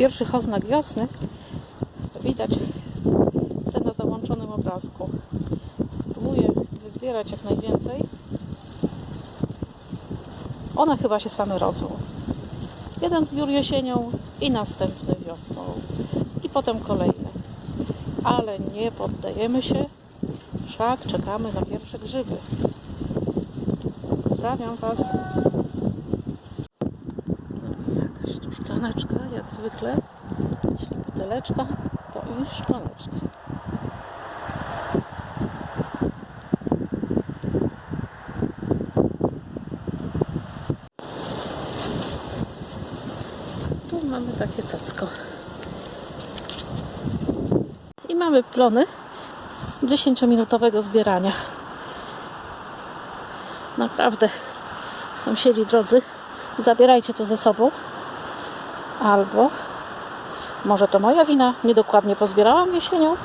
pierwszych oznak wiosny. Widać te na załączonym obrazku. Spróbuję wyzbierać jak najwięcej. One chyba się same rodzą. Jeden zbiór jesienią i następny wiosną. I potem kolejny. Ale nie poddajemy się, wszak czekamy na pierwsze grzyby. Pozdrawiam Was. Szklaneczka, jak zwykle. Jeśli buteleczka, to i szklaneczka. Tu mamy takie cacko. I mamy plony 10-minutowego zbierania. Naprawdę, sąsiedzi drodzy, zabierajcie to ze sobą. Albo, może to moja wina, niedokładnie pozbierałam jesienią,